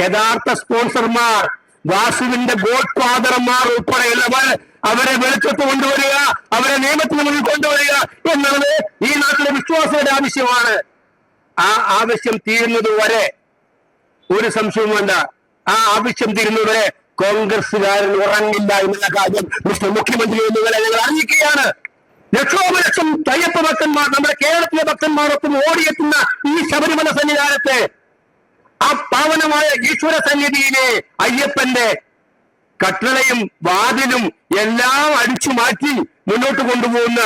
യഥാർത്ഥ സ്പോൺസർമാർ വാസുവിന്റെ ഗോഡ് ഫാദർമാർ ഉൾപ്പെടെയുള്ളവർ അവരെ വെളിച്ചത്ത് കൊണ്ടുവരിക അവരെ നിയമത്തിന് മുന്നിൽ കൊണ്ടുവരിക എന്നുള്ളത് ഈ നാട്ടിലെ വിശ്വാസയുടെ ആവശ്യമാണ്. ആ ആവശ്യം തീരുന്നത് വരെ ഒരു സംശയവും വേണ്ട. ആ ആവശ്യം തീരുന്നവരെ കോൺഗ്രസുകാരൻ ഉറങ്ങില്ല എന്നുള്ള കാര്യം മിസ്റ്റർ മുഖ്യമന്ത്രി എന്നിവരെ ഞങ്ങൾ അറിയിക്കുകയാണ്. ലക്ഷോപലക്ഷം തയ്യപ്പ ഭക്തന്മാർ നമ്മുടെ കേരളത്തിലെ ഭക്തന്മാരൊപ്പം ഓടിയെത്തുന്ന ഈ ശബരിമല സന്നിധാനത്തെ പാവനമായ ഈശ്വര സന്നിധിയിലെ അയ്യപ്പന്റെ കട്ടളയും വാതിലും എല്ലാം അടിച്ചു മാറ്റി മുന്നോട്ട് കൊണ്ടുപോകുന്ന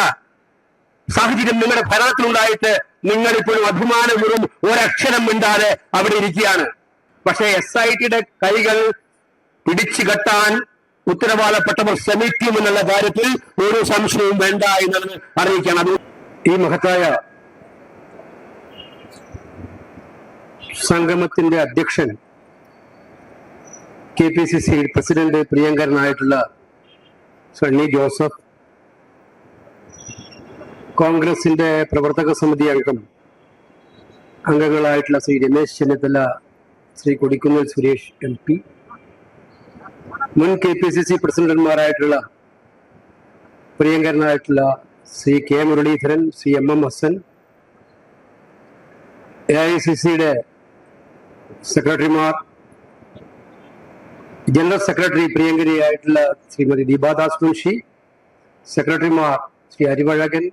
സാഹചര്യം നിങ്ങളുടെ ഭരണത്തിലുണ്ടായിട്ട് നിങ്ങൾ ഇപ്പോഴും അഭിമാനപൂർവം ഒരക്ഷരം മിണ്ടാതെ അവിടെ ഇരിക്കുകയാണ്. പക്ഷേ എസ് ഐ ടിയുടെ കൈകൾ പിടിച്ചു കെട്ടാൻ ഉത്തരവാദപ്പെട്ടവർ ശ്രമിക്കുമെന്നുള്ള കാര്യത്തിൽ ഒരു സംശയവും വേണ്ട എന്നുള്ളത് അറിയിക്കണം ഈ മഹത്തായ സംഗമത്തിന്റെ അധ്യക്ഷൻ K P C C president പ്രിയങ്കരനായിട്ടുള്ള Sunny Joseph കോൺഗ്രസിന്റെ പ്രവർത്തക സമിതി അംഗം അംഗങ്ങളായിട്ടുള്ള ശ്രീ രമേശ് ചെന്നിത്തല ശ്രീ കൊടിക്കുന്നിൽ സുരേഷ് എം പി മുൻ കെ പി സി സി പ്രസിഡന്റുമാരായിട്ടുള്ള പ്രിയങ്കരനായിട്ടുള്ള Shri K Muraleedharan Shri M M Hassan A I C സിയുടെ സെക്രട്ടറിമാർ ജനറൽ സെക്രട്ടറി പ്രിയങ്കരിയായിട്ടുള്ള ശ്രീമതി ദീപാദാസ് മുൻഷി സെക്രട്ടറിമാർ ശ്രീ അരിവഴകൻ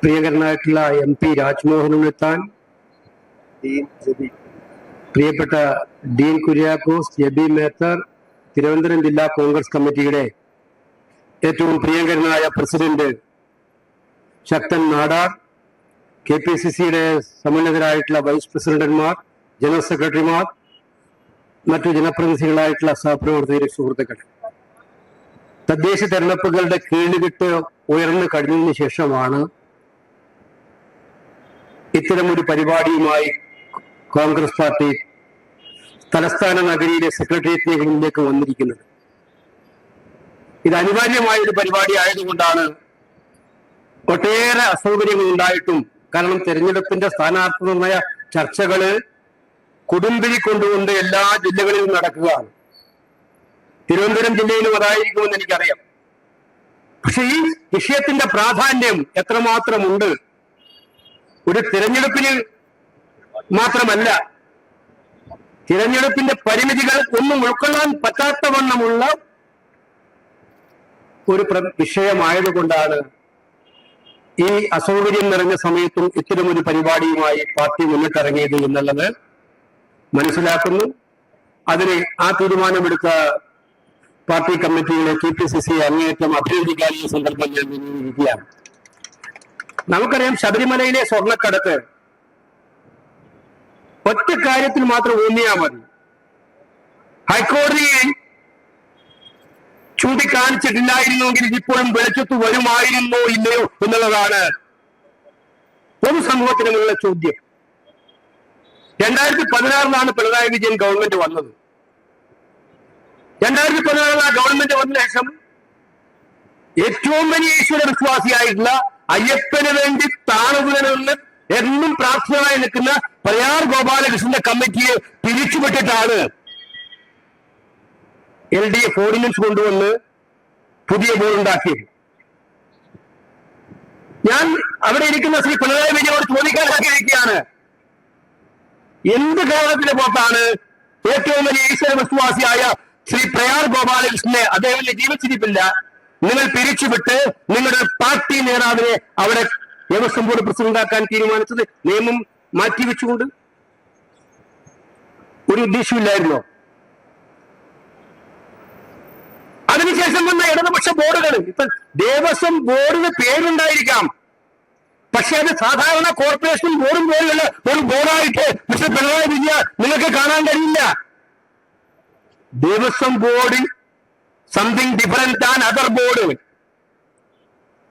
പ്രിയങ്കരനായിട്ടുള്ള എം പി രാജ്മോഹൻ ഉണ്ണിത്താൻ പ്രിയപ്പെട്ട ഡീൻ കുര്യാക്കോസ് ജബി മേത്തർ തിരുവനന്തപുരം ജില്ലാ കോൺഗ്രസ് കമ്മിറ്റിയുടെ ഏറ്റവും പ്രിയങ്കരനായ president Sakthan Nadar K P C സിയുടെ സമുന്നതരായിട്ടുള്ള വൈസ് പ്രസിഡന്റുമാർ ജനറൽ സെക്രട്ടറിമാർ മറ്റു ജനപ്രതിനിധികളായിട്ടുള്ള സഹപ്രവർത്തകരെ സുഹൃത്തുക്കൾ. തദ്ദേശ തെരഞ്ഞെടുപ്പുകളുടെ കീഴുകെട്ട് ഉയർന്നു കഴിഞ്ഞതിന് ശേഷമാണ് ഇത്തരമൊരു പരിപാടിയുമായി കോൺഗ്രസ് പാർട്ടി തലസ്ഥാന നഗരിയിലെ സെക്രട്ടേറിയറ്റിലേക്ക് വന്നിരിക്കുന്നത്. ഇത് അനിവാര്യമായ ഒരു പരിപാടി ആയതുകൊണ്ടാണ് ഒട്ടേറെ അസൗകര്യങ്ങൾ ഉണ്ടായിട്ടും കാരണം തെരഞ്ഞെടുപ്പിന്റെ സ്ഥാനാർത്ഥി നിർണയ ചർച്ചകൾ കുടുംബിരി കൊണ്ടുകൊണ്ട് എല്ലാ ജില്ലകളിലും നടക്കുകയാണ്. തിരുവനന്തപുരം ജില്ലയിലും അതായിരിക്കുമെന്ന് എനിക്കറിയാം. പക്ഷെ ഈ വിഷയത്തിന്റെ പ്രാധാന്യം എത്രമാത്രമുണ്ട്? ഒരു തിരഞ്ഞെടുപ്പിന് മാത്രമല്ല തിരഞ്ഞെടുപ്പിന്റെ പരിമിതികൾ ഒന്നും ഉൾക്കൊള്ളാൻ പറ്റാത്ത പറ്റാത്തവണ്ണമുള്ള ഒരു വിഷയമായതുകൊണ്ടാണ് ഈ അസൗകര്യം നിറഞ്ഞ സമയത്തും ഇത്തരമൊരു പരിപാടിയുമായി പാർട്ടി മുന്നിട്ടിറങ്ങിയത് എന്നുള്ളത് മനസ്സിലാക്കുന്നു. അതിന് ആ തീരുമാനമെടുത്ത പാർട്ടി കമ്മിറ്റിയിലെ കെ പി സി സി അങ്ങേയറ്റം അഭിനന്ദിക്കാൻ ഈ സന്ദർഭം ഞാൻ വിനിയോഗിക്കുകയാണ് നമുക്കറിയാം ശബരിമലയിലെ സ്വർണക്കടത്ത് ഒറ്റ കാര്യത്തിൽ മാത്രം ഊന്നിയാൽ മതി. ഹൈക്കോടതിയെ ചൂണ്ടിക്കാണിച്ചിട്ടില്ലായിരുന്നുവെങ്കിൽ ഇപ്പോഴും വെളിച്ചത്ത് വരുമായിരുന്നോ ഇല്ലയോ എന്നുള്ളതാണ് പൊതുസമൂഹത്തിനുള്ള ചോദ്യം. രണ്ടായിരത്തി പതിനാറിലാണ് പിണറായി വിജയൻ ഗവൺമെന്റ് വന്നത്. രണ്ടായിരത്തി പതിനാറിൽ ആ ഗവൺമെന്റ് വന്ന ശേഷം ഏറ്റവും വലിയ ഈശ്വര വിശ്വാസിയായിട്ടുള്ള അയ്യപ്പന് വേണ്ടി താണുകുലനെന്ന് എന്നും പ്രാർത്ഥനയായി നിൽക്കുന്ന പ്രയാർ ഗോപാലകൃഷ്ണന്റെ കമ്മിറ്റിയെ പിരിച്ചുവിട്ടിട്ടാണ് എൽ ഡി എഫ് ഓർഡിനൻസ് കൊണ്ടുവന്ന് പുതിയ ബോർഡ് ഉണ്ടാക്കിയത് ഞാൻ അവിടെ ഇരിക്കുന്ന ശ്രീ പിണറായി വിജയനോട് ചോദിക്കാൻ ആഗ്രഹിക്കുകയാണ് എന്ത് കേരളത്തിലെ പുറത്താണ് ഏറ്റവും വലിയ ഈശ്വര വിശ്വാസിയായ ശ്രീ പ്രയാർ ഗോപാലകൃഷ്ണനെ അദ്ദേഹം ജീവിച്ചിരിപ്പില്ല. നിങ്ങൾ പിരിച്ചുവിട്ട് നിങ്ങളുടെ പാർട്ടി നേതാവിനെ അവിടെ ദേവസ്വം ബോർഡ് പ്രസിഡന്റാക്കാൻ തീരുമാനിച്ചത് നിയമം മാറ്റിവെച്ചുകൊണ്ട്? ഒരു ഉദ്ദേശമില്ലായിരുന്നോ അതിനുശേഷം വന്ന ഇടതുപക്ഷ ബോർഡുകൾ. ഇപ്പൊ ദേവസ്വം ബോർഡിന് പേരുണ്ടായിരിക്കാം. പക്ഷെ അത് സാധാരണ കോർപ്പറേഷൻ ബോർഡും പോലുള്ള ഒരു ബോർഡായിട്ട് മിസ്റ്റർ പിണറായി വിജയ നിങ്ങൾക്ക് കാണാൻ കഴിയില്ല. ദേവസ്വം ബോർഡിൽ something different another board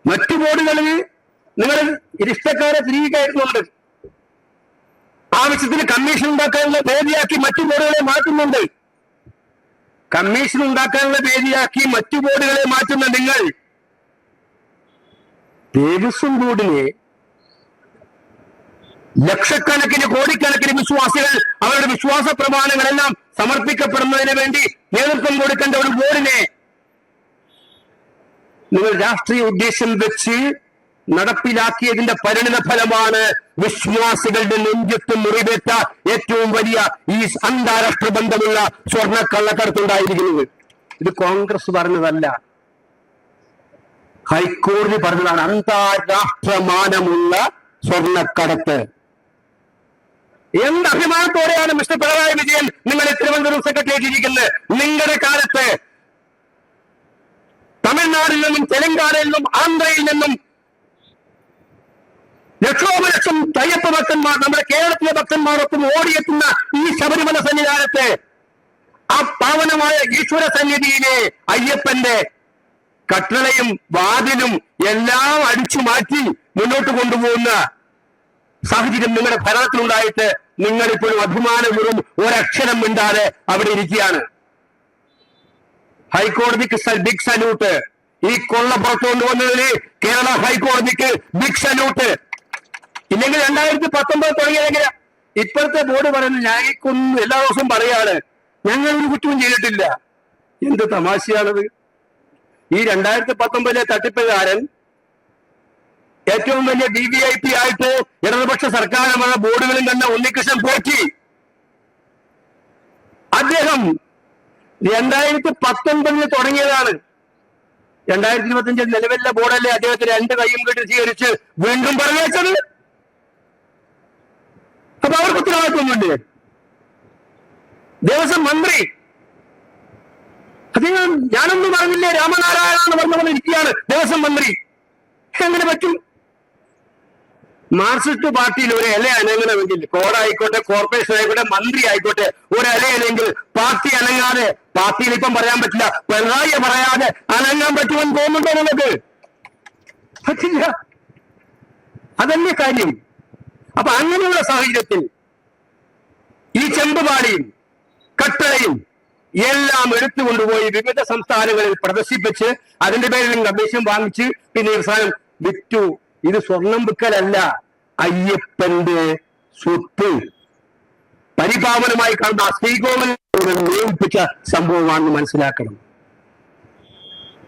മറ്റു ബോർഡുകളിൽ നിങ്ങൾ ഇഷ്ടക്കാരെ തിരികെയായിരുന്നുണ്ട് ആവശ്യത്തിന് കമ്മീഷൻ ഉണ്ടാക്കാനുള്ള വേദിയാക്കി മറ്റു ബോർഡുകളെ മാറ്റുന്നുണ്ട്. കമ്മീഷൻ ഉണ്ടാക്കാനുള്ള വേദിയാക്കി മറ്റു ബോർഡുകളെ മാറ്റുന്ന നിങ്ങൾ ദേവസ്വം ബോർഡിനെ ലക്ഷക്കണക്കിന് കോടിക്കണക്കിന് വിശ്വാസികൾ അവരുടെ വിശ്വാസ പ്രമാണങ്ങളെല്ലാം സമർപ്പിക്കപ്പെടുന്നതിന് വേണ്ടി നേതൃത്വം കൊടുക്കേണ്ട ഒരു ബോർഡിനെ നിങ്ങൾ രാഷ്ട്രീയ ഉദ്ദേശം വെച്ച് നടപ്പിലാക്കിയതിന്റെ പരിണിത ഫലമാണ് വിശ്വാസികളുടെ നെഞ്ചത്ത് മുറിവേറ്റ ഏറ്റവും വലിയ ഈ അന്താരാഷ്ട്ര ബന്ധമുള്ള സ്വർണ കള്ളക്കടത്തുണ്ടായിരിക്കുന്നത് ഇത് കോൺഗ്രസ് പറഞ്ഞതല്ല. ഹൈക്കോടതി പറഞ്ഞതാണ് അന്താരാഷ്ട്ര മാനമുള്ള സ്വർണക്കടത്ത്. എന്ത് അഭിമാനത്തോടെയാണ് മിസ്റ്റർ പിണറായി വിജയൻ നിങ്ങൾ തിരുവനന്തപുരം സെക്രട്ടേറിയറ്റ് ഇരിക്കുന്നത്? നിങ്ങളുടെ കാലത്ത് തമിഴ്നാടിൽ നിന്നും തെലങ്കാനയിൽ നിന്നും ആന്ധ്രയിൽ നിന്നും ലക്ഷോപലക്ഷം തയ്യപ്പ ഭക്തന്മാർ നമ്മുടെ കേരളത്തിലെ ഭക്തന്മാരൊപ്പം ഓടിയെത്തുന്ന ഈ ശബരിമല സന്നിധാനത്തെ ആ പാവനമായ ഈശ്വര സന്നിധിയിലെ അയ്യപ്പന്റെ കട്ടളയും വാതിലും എല്ലാം അടിച്ചു മാറ്റി മുന്നോട്ട് കൊണ്ടുപോകുന്ന സാഹചര്യം നിങ്ങളുടെ ഭരണത്തിലുണ്ടായിട്ട് നിങ്ങൾ ഇപ്പോഴും അഭിമാനപൂർവം ഒരക്ഷരം മിണ്ടാതെ അവിടെ ഇരിക്കുകയാണ്. ഹൈക്കോടതിക്ക് ബിഗ് സല്യൂട്ട് ഈ കൊള്ള പുറത്തു കൊണ്ടുവന്നതിന് കേരള ഹൈക്കോടതിക്ക് ബിഗ് സല്യൂട്ട് ഇല്ലെങ്കിൽ രണ്ടായിരത്തി പത്തൊമ്പത് തുടങ്ങിയതെങ്കിൽ ഇപ്പോഴത്തെ ബോർഡ് പറയുന്നത് ഞങ്ങൾക്കൊന്നും എല്ലാ ദിവസവും പറയാണ് ഞങ്ങൾ ഒരു കുറ്റവും ചെയ്തിട്ടില്ല. എന്ത് തമാശയാണത്? ഈ രണ്ടായിരത്തി പത്തൊമ്പതിലെ തട്ടിപ്പുകാരൻ ഏറ്റവും വലിയ ഡി വി ഐ പി ആയിട്ട് ഇടതുപക്ഷ സർക്കാരുമായ ബോർഡുകളും തന്നെ ഉണ്ണികൃഷ്ണൻ പോറ്റി. അദ്ദേഹം രണ്ടായിരത്തി പത്തൊമ്പതിന് തുടങ്ങിയതാണ്. രണ്ടായിരത്തി ഇരുപത്തിയഞ്ചിൽ നിലവിലെ ബോർഡല്ലേ അദ്ദേഹത്തിന് രണ്ട് കയ്യും കെട്ടി സ്വീകരിച്ച് വീണ്ടും പറഞ്ഞേച്ചത് അപ്പൊ അവർക്ക് ഉത്തരവാദിത്വം വേണ്ടി? വരും ദേവസ്വം മന്ത്രി. അദ്ദേഹം ഞാനൊന്നും പറഞ്ഞില്ലേ രാമനാരായണ എന്ന് പറഞ്ഞുകൊണ്ട് ഇരിക്കുകയാണ് ദേവസ്വം മന്ത്രി. എങ്ങനെ പറ്റും? മാർക്സിസ്റ്റ് പാർട്ടിയിൽ ഒരു ഇല അനങ്ങണമെങ്കിൽ കോടായിക്കോട്ടെ കോർപ്പറേഷൻ ആയിക്കോട്ടെ മന്ത്രി ആയിക്കോട്ടെ ഒരു ഇലയല്ലെങ്കിൽ പാർട്ടി അനങ്ങാതെ പാർട്ടിയിൽ ഇപ്പം പറയാൻ പറ്റില്ല പിണറായി പറയാതെ അനങ്ങാൻ പറ്റുമെന്ന് തോന്നുന്നുണ്ടോ നിങ്ങൾക്ക്? പറ്റില്ല. അതല്ലേ കാര്യം. അപ്പൊ അങ്ങനെയുള്ള സാഹചര്യത്തിൽ ഈ ചെമ്പുപാടിയും കട്ടളയും എല്ലാം എടുത്തുകൊണ്ടുപോയി വിവിധ സംസ്ഥാനങ്ങളിൽ പ്രദർശിപ്പിച്ച് അതിന്റെ പേരിൽ കമ്മീഷൻ വാങ്ങിച്ച് പിന്നെ സാധനം വിറ്റു. ഇത് സ്വർണം വിൽക്കലല്ല. അയ്യപ്പന്റെ സ്വത്ത്. പരിപാവനമായി കണ്ട ശ്രീകോമൻ നിയമിപ്പിച്ച സംഭവമാണെന്ന് മനസ്സിലാക്കണം.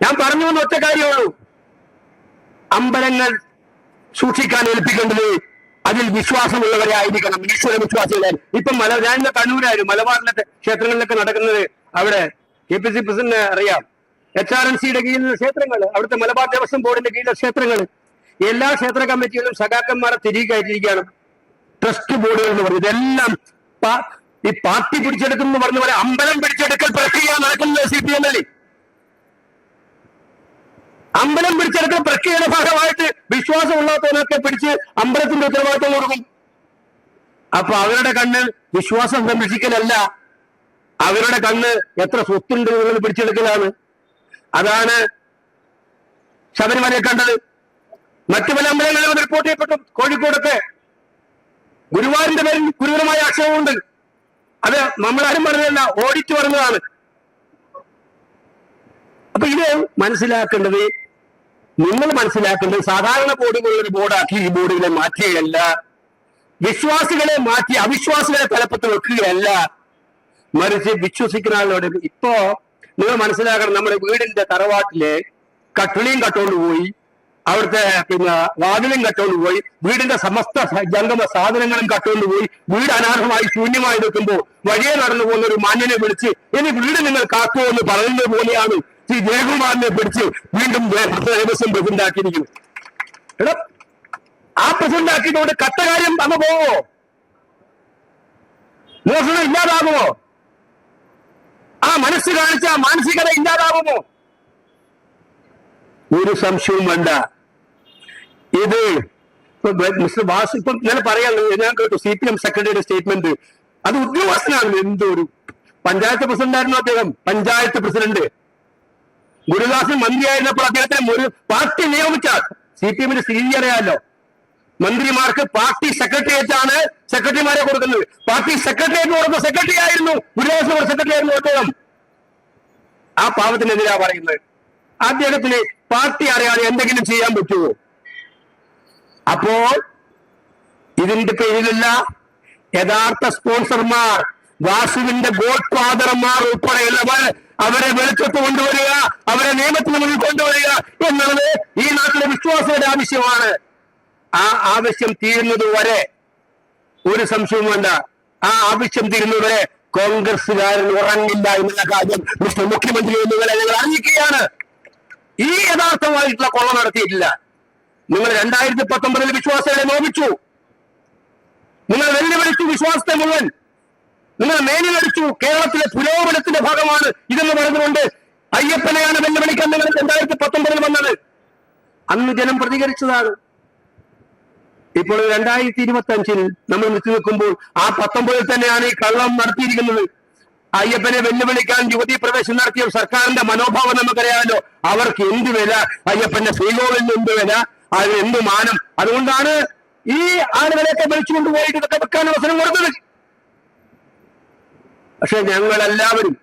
ഞാൻ പറഞ്ഞു വന്ന ഒറ്റ കാര്യമുള്ളൂ അമ്പലങ്ങൾ സൂക്ഷിക്കാൻ ഏൽപ്പിക്കേണ്ടത് അതിൽ വിശ്വാസമുള്ളവരായിരിക്കണം ഈശ്വര വിശ്വാസികളെ. ഇപ്പം മല ഞാൻ ഇന്ന് കണ്ണൂരായിരുന്നു. മലബാറിലത്തെ ക്ഷേത്രങ്ങളിലൊക്കെ നടക്കുന്നത് അവിടെ കെ പി സി പ്രസിഡന്റ് അറിയാം. എച്ച് ആർ എൻ സിയുടെ കീഴിലുള്ള ക്ഷേത്രങ്ങൾ അവിടുത്തെ മലബാർ ദേവസ്വം ബോർഡിന്റെ കീഴിലെ ക്ഷേത്രങ്ങൾ. എല്ലാ ക്ഷേത്ര കമ്മിറ്റികളും സഖാക്കന്മാരെ തിരികെ കയറ്റിയിരിക്കുകയാണ് ട്രസ്റ്റ് ബോർഡുകൾ എന്ന് പറയുന്നത് ഇതെല്ലാം ഈ പാർട്ടി പിടിച്ചെടുക്കും എന്ന് പറഞ്ഞ പോലെ അമ്പലം പിടിച്ചെടുക്കൽ പ്രക്രിയ നടക്കുന്നത് സി പി എം എൽ അമ്പലം പിടിച്ചെടുക്കൽ പ്രക്രിയയുടെ വിശ്വാസമുള്ളവനൊക്കെ പിടിച്ച് അമ്പലത്തിന്റെ ഉത്തരവാദിത്വം കൊടുക്കും. അപ്പൊ അവരുടെ കണ്ണ് വിശ്വാസം സംരക്ഷിക്കലല്ല. അവരുടെ കണ്ണ് എത്ര സ്വത്തുണ്ട് നിങ്ങൾ പിടിച്ചെടുക്കലാണ്. അതാണ് ശബരിമലയെ കണ്ടത്. മറ്റു പല അമ്പലങ്ങളിലും റിപ്പോർട്ട് ചെയ്യപ്പെട്ടു. കോഴിക്കോടൊക്കെ. ഗുരുവായൂരിന്റെ പേരിൽ ഗുരുതരമായ ആക്ഷേപമുണ്ട്. അത് നമ്മളാരും പറഞ്ഞതല്ല ഓഡിറ്റ് പറഞ്ഞതാണ്. അപ്പൊ ഇത് മനസ്സിലാക്കേണ്ടത് നിങ്ങൾ മനസ്സിലാക്കേണ്ടത് സാധാരണ ബോർഡുകളിൽ ഒരു ബോർഡാക്കി ഈ ബോർഡുകളെ മാറ്റുകയല്ല വിശ്വാസികളെ മാറ്റി അവിശ്വാസികളെ തലപ്പത്ത് വെക്കുകയല്ല. മറിച്ച് വിശ്വസിക്കുന്ന ആളോട് ഇപ്പോ നിങ്ങൾ മനസ്സിലാക്കണം നമ്മുടെ വീടിന്റെ തറവാട്ടിലെ കട്ടിളിയും കട്ടോണ്ട് പോയി അവിടുത്തെ പിന്നെ വാതിലും കട്ടോണ്ട് പോയി വീടിന്റെ സമസ്ത ജംഗമ സാധനങ്ങളും കട്ടുകൊണ്ട് പോയി വീട് അനാർഹമായി ശൂന്യമായി നിൽക്കുമ്പോൾ വഴിയെ നടന്നു പോകുന്ന ഒരു മാന്യനെ വിളിച്ച് ഇനി വീട് നിങ്ങൾ കാക്കുമോ എന്ന് പറയുന്നത് പോലെയാണ് ശ്രീ ജയകുമാറിനെ പിടിച്ച് വീണ്ടും ദേവസ്വം പ്രസിഡന്റാക്കിയിരിക്കുന്നു. എടാ ആ പ്രസിഡന്റ് ആക്കിയതുകൊണ്ട് കത്തകാര്യം അങ്ങ് പോവോ? മോഷണം ഇല്ലാതാകുമോ? ആ മനസ്സ് കാണിച്ച ആ മാനസികത ഇല്ലാതാകുമോ? ഒരു സംശയവും വേണ്ട. ഇത് മിസ്റ്റർ വാസ് ഇപ്പൊ ഞാൻ പറയാൻ ഞാൻ കേട്ടു സി പി എം സെക്രട്ടറിയുടെ സ്റ്റേറ്റ്മെന്റ് അത് ഉദ്യോഗസ്ഥനാണ് എന്തോ ഒരു പഞ്ചായത്ത് പ്രസിഡന്റായിരുന്നു അദ്ദേഹം പഞ്ചായത്ത് പ്രസിഡന്റ്. ഗുരുദാസൻ മന്ത്രിയായിരുന്നപ്പോൾ അദ്ദേഹത്തെ ഒരു പാർട്ടി നിയോഗിച്ചാൽ സി പി എമ്മിന്റെ സ്ഥിതി അറിയാമല്ലോ മന്ത്രിമാർക്ക് പാർട്ടി സെക്രട്ടേറിയറ്റ് ആണ് സെക്രട്ടറിമാരെ കൊടുക്കുന്നത്. പാർട്ടി സെക്രട്ടേറിയറ്റ് കൊടുക്കുന്ന സെക്രട്ടറി ആയിരുന്നു. ഗുരുദാസൻ സെക്രട്ടറി ആയിരുന്നു അദ്ദേഹം. ആ പാവത്തിനെതിരാ പറയുന്നത്. അദ്ദേഹത്തിന് പാർട്ടി അറിയാതെ എന്തെങ്കിലും ചെയ്യാൻ പറ്റുമോ? അപ്പോൾ ഇതിന്റെ പേരിലല്ല യഥാർത്ഥ സ്പോൺസർമാർ വാസുവിന്റെ ഗോഡ് ഫാദർമാർ ഉൾപ്പെടെയുള്ളവർ അവരെ വെളിച്ചത്ത് കൊണ്ടുവരിക അവരെ നിയമത്തിന് മുന്നിൽ കൊണ്ടുവരിക എന്നുള്ളത് ഈ നാട്ടിലെ വിശ്വാസിയുടെ ആവശ്യമാണ്. ആ ആവശ്യം തീരുന്നത് വരെ ഒരു സംശയവും വേണ്ട. ആ ആവശ്യം തീരുന്നവരെ കോൺഗ്രസ്സുകാരൻ ഉറങ്ങില്ല എന്നുള്ള കാര്യം മിസ്റ്റർ മുഖ്യമന്ത്രി എന്നിവരെ ഞങ്ങൾ അറിയിക്കുകയാണ്. ഈ യഥാർത്ഥമായിട്ടുള്ള കൊള്ള നടത്തിയിട്ടില്ല. നിങ്ങൾ രണ്ടായിരത്തി പത്തൊമ്പതിൽ വിശ്വാസികളെ നോപിച്ചു നിങ്ങൾ വെല്ലുവിളിച്ചു വിശ്വാസത്തെ മുഴുവൻ. നിങ്ങൾ മേലിലടിച്ചു. കേരളത്തിലെ പുരോഗമനത്തിന്റെ ഭാഗമാണ് ഇതെന്ന് പറഞ്ഞുകൊണ്ട് അയ്യപ്പനെയാണ് വെല്ലുവിളിക്കാൻ നിങ്ങൾ രണ്ടായിരത്തി പത്തൊമ്പതിൽ വന്നത്. അന്ന് ജനം പ്രതികരിച്ചതാണ്. ഇപ്പോൾ രണ്ടായിരത്തി ഇരുപത്തി അഞ്ചിൽ നമ്മൾ നിൽക്കി നിൽക്കുമ്പോൾ ആ പത്തൊമ്പതിൽ തന്നെയാണ് ഈ കള്ളം നടത്തിയിരിക്കുന്നത്. അയ്യപ്പനെ വെല്ലുവിളിക്കാൻ യുവതി പ്രവേശനം നടത്തിയ സർക്കാരിന്റെ മനോഭാവം നമുക്കറിയാമല്ലോ. അവർക്ക് എന്ത് വില? അയ്യപ്പന്റെ ശ്രീകോവിലിന് എന്ത് വില? അതിന് എന്ത് മാനം? അതുകൊണ്ടാണ് ഈ ആളുകളെയൊക്കെ വിളിച്ചുകൊണ്ടുപോയിട്ട് ഇതൊക്കെ വെക്കാൻ അവസരം കൊടുത്തത്. പക്ഷെ ഞങ്ങളെല്ലാവരും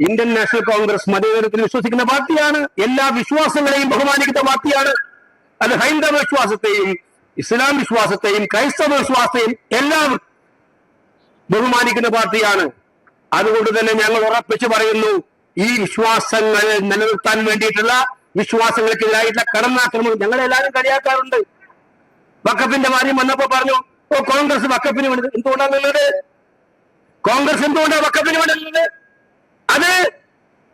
ഇന്ത്യൻ നാഷണൽ കോൺഗ്രസ് മതേതരത്തിൽ വിശ്വസിക്കുന്ന പാർട്ടിയാണ്. എല്ലാ വിശ്വാസങ്ങളെയും ബഹുമാനിക്കുന്ന പാർട്ടിയാണ്. അത് ഹൈന്ദവ വിശ്വാസത്തെയും ഇസ്ലാം വിശ്വാസത്തെയും ക്രൈസ്തവ വിശ്വാസത്തെയും എല്ലാം ബഹുമാനിക്കുന്ന പാർട്ടിയാണ്. അതുകൊണ്ട് തന്നെ ഞങ്ങൾ ഉറപ്പിച്ചു പറയുന്നു ഈ വിശ്വാസങ്ങൾ നിലനിർത്താൻ വേണ്ടിയിട്ടുള്ള വിശ്വാസങ്ങൾക്കെതിരായിട്ടുള്ള കടന്നാക്രമണം ഞങ്ങളെല്ലാവരും കളിയാക്കാറുണ്ട്. വക്കപ്പിന്റെ കാര്യം വന്നപ്പോ പറഞ്ഞു ഓ കോൺഗ്രസ് വക്കപ്പിന് വേണ്ടി എന്തുകൊണ്ടാണ് നിന്നത്? കോൺഗ്രസ് എന്തുകൊണ്ടാണ് വക്കപ്പിന് വേണ്ടി നിന്നത്? അത്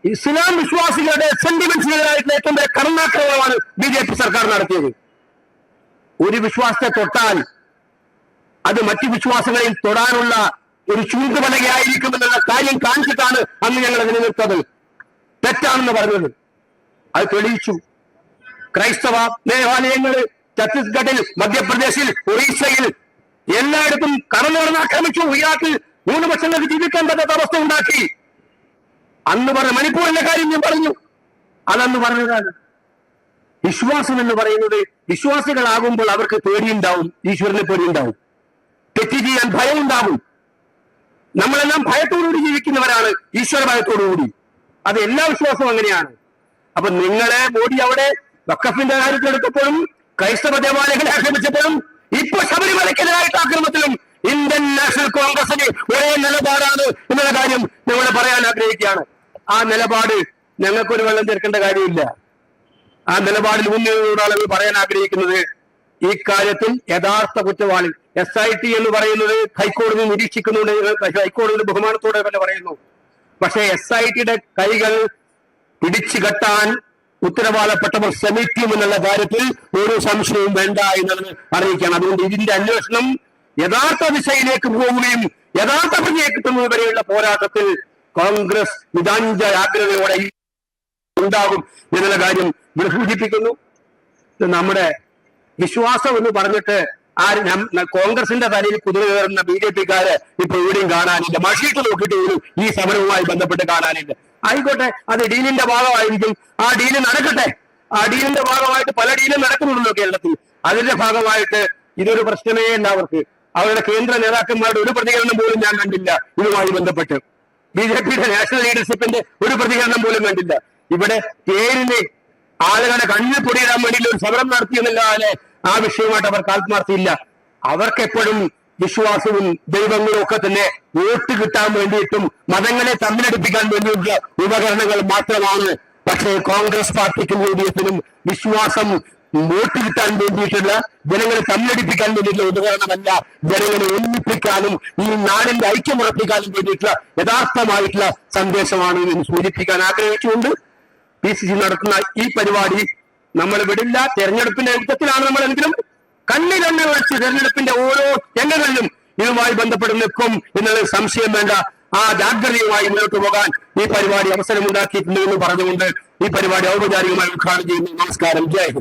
ഇസ്ലാം വിശ്വാസികളുടെ സെന്റിമെന്റ്സിനെതിരായിട്ടുള്ള ഏറ്റവും വലിയ കടന്നാക്രമണമാണ് ബി ജെ പി സർക്കാർ നടത്തിയത്. ഒരു വിശ്വാസത്തെ തൊട്ടാൽ അത് മറ്റു വിശ്വാസങ്ങളിൽ തൊടാനുള്ള ഒരു ചൂണ്ടുപലകയായിരിക്കുമെന്നുള്ള കാര്യം കാണിച്ചിട്ടാണ് അന്ന് ഞങ്ങൾ അതിനെ നിർത്തത്. തെറ്റാണെന്ന് പറഞ്ഞത്. അത് തെളിയിച്ചു. ക്രൈസ്തവ ദേവാലയങ്ങൾ ഛത്തീസ്ഗഡിൽ മധ്യപ്രദേശിൽ ഒറീസയിൽ എല്ലായിടത്തും കടന്നുറന്ന് ആക്രമിച്ചു. ഇറാഖിൽ ന്യൂനപക്ഷങ്ങൾക്ക് ജീവിക്കാൻ പറ്റാത്ത അവസ്ഥ ഉണ്ടാക്കി. അന്ന് പറഞ്ഞ മണിപ്പൂരിന്റെ കാര്യം ഞാൻ പറഞ്ഞു. അതന്ന് പറഞ്ഞതാണ്. വിശ്വാസം എന്ന് പറയുന്നത് വിശ്വാസികളാകുമ്പോൾ അവർക്ക് പേടിയുണ്ടാവും ഈശ്വരനെ പേടിയുണ്ടാവും. തെറ്റ് ചെയ്യാൻ ഭയം ഉണ്ടാവും നമ്മളെല്ലാം ഭയത്തോടുകൂടി ജീവിക്കുന്നവരാണ് ഈശ്വര ഭയത്തോടുകൂടി. അത് എല്ലാ വിശ്വാസവും അങ്ങനെയാണ്. അപ്പൊ നിങ്ങളെ മോഡി അവിടെ വക്കഫിന്റെ കാര്യത്തിലെടുത്തപ്പോഴും ക്രൈസ്തവ ദേവാലയങ്ങളെ ആക്രമിച്ചപ്പോഴും ഇപ്പൊ ശബരിമലയ്ക്കെതിരായിട്ട് ആക്രമത്തിലും ഇന്ത്യൻ നാഷണൽ കോൺഗ്രസിന് ഒരേ നിലപാടാണ് എന്നുള്ള കാര്യം ഞങ്ങൾ പറയാൻ ആഗ്രഹിക്കുകയാണ്. ആ നിലപാട് ഞങ്ങൾക്കൊരു വെള്ളം തീർക്കേണ്ട കാര്യമില്ല. ആ നിലപാടിൽ മുന്നിലൂടെ പറയാൻ ആഗ്രഹിക്കുന്നത്. ഈ കാര്യത്തിൽ യഥാർത്ഥ കുറ്റവാളി എസ് ഐ ടി എന്ന് പറയുന്നത് ഹൈക്കോടതി നിരീക്ഷിക്കുന്നുണ്ട് ഹൈക്കോടതിയുടെ ബഹുമാനത്തോടെ തന്നെ പറയുന്നു. പക്ഷേ എസ് ഐ ടിയുടെ കൈകൾ പിടിച്ചു കെട്ടാൻ ഉത്തരവാദപ്പെട്ടവർ ശ്രമിക്കുമെന്നുള്ള കാര്യത്തിൽ ഒരു സംശയവും വേണ്ട എന്നുള്ളത് അറിയിക്കുകയാണ്. അതുകൊണ്ട് ഇതിന്റെ അന്വേഷണം യഥാർത്ഥ ദിശയിലേക്ക് പോവുകയും യഥാർത്ഥ പ്രതിയെ കിട്ടുന്നത് വരെയുള്ള പോരാട്ടത്തിൽ കോൺഗ്രസ് നിതാഞ്ച ആഗ്രഹയോടെ ഉണ്ടാകും എന്നുള്ള കാര്യം ഇവിടെ സൂചിപ്പിക്കുന്നു നമ്മുടെ വിശ്വാസം എന്ന് പറഞ്ഞിട്ട് ആര് കോൺഗ്രസിന്റെ തലയിൽ കുതിര കയറുന്ന ബി ജെ പിക്കാര് ഇപ്പൊ ഇവിടെയും കാണാനില്ല. മഷീട്ട് നോക്കിയിട്ട് പോലും ഈ സമരവുമായി ബന്ധപ്പെട്ട് കാണാനില്ല. ആയിക്കോട്ടെ അത് ഡീലിന്റെ ഭാഗമായിരിക്കും. ആ ഡീൽ നടക്കട്ടെ. ആ ഡീലിന്റെ ഭാഗമായിട്ട് പല ഡീലും നടക്കുന്നുണ്ടല്ലോ കേരളത്തിൽ. അതിന്റെ ഭാഗമായിട്ട് ഇതൊരു പ്രശ്നമേ അല്ല അവർക്ക്. അവരുടെ കേന്ദ്ര നേതാക്കന്മാരുടെ ഒരു പ്രതികരണം പോലും ഞാൻ കണ്ടില്ല. ഇതുമായി ബന്ധപ്പെട്ട് ബി ജെ പിയുടെ നാഷണൽ ലീഡർഷിപ്പിന്റെ ഒരു പ്രതികരണം പോലും കണ്ടില്ല. ഇവിടെ പേരിന് ആളുകളെ കണ്ണിൽ പൊടിയിടാൻ വേണ്ടി ഒരു സമരം നടത്തിയെന്നല്ലാതെ ആ വിഷയമായിട്ട് അവർക്ക് ആത്മാർത്ഥിയില്ല. അവർക്കെപ്പോഴും വിശ്വാസവും ദൈവങ്ങളും ഒക്കെ തന്നെ വോട്ട് കിട്ടാൻ വേണ്ടിയിട്ടും മതങ്ങളെ തമ്മിലടിപ്പിക്കാൻ വേണ്ടിയിട്ടുള്ള ഉപകരണങ്ങൾ മാത്രമാണ്. പക്ഷേ കോൺഗ്രസ് പാർട്ടിക്കും യു ഡി എഫിനും വിശ്വാസം വോട്ട് കിട്ടാൻ വേണ്ടിയിട്ടുള്ള ജനങ്ങളെ തമ്മിലടിപ്പിക്കാൻ വേണ്ടിയിട്ടുള്ള ഉപകരണമല്ല ജനങ്ങളെ ഒന്നിപ്പിക്കാനും ഈ നാടിന്റെ ഐക്യം ഉറപ്പിക്കാനും വേണ്ടിയിട്ടുള്ള യഥാർത്ഥമായിട്ടുള്ള സന്ദേശമാണ് എന്ന് സൂചിപ്പിക്കാൻ ആഗ്രഹിച്ചുകൊണ്ട് പി സി സി നടത്തുന്ന ഈ പരിപാടി നമ്മൾ വിടില്ല. തെരഞ്ഞെടുപ്പിന്റെ യുദ്ധത്തിലാണ് നമ്മൾ എങ്കിലും കണ്ണിലെണ്ണ വെച്ച് തെരഞ്ഞെടുപ്പിന്റെ ഓരോ രംഗങ്ങളിലും ഇതുമായി ബന്ധപ്പെട്ട് നിൽക്കും എന്നുള്ള സംശയം വേണ്ട. ആ ജാഗ്രതയുമായി മുന്നോട്ട് പോകാൻ ഈ പരിപാടി അവസരമുണ്ടാക്കിയിട്ടുണ്ട് എന്ന് പറഞ്ഞുകൊണ്ട് ഈ പരിപാടി ഔപചാരികമായി ഉദ്ഘാടനം ചെയ്യുന്നു. നമസ്കാരം. ജയ്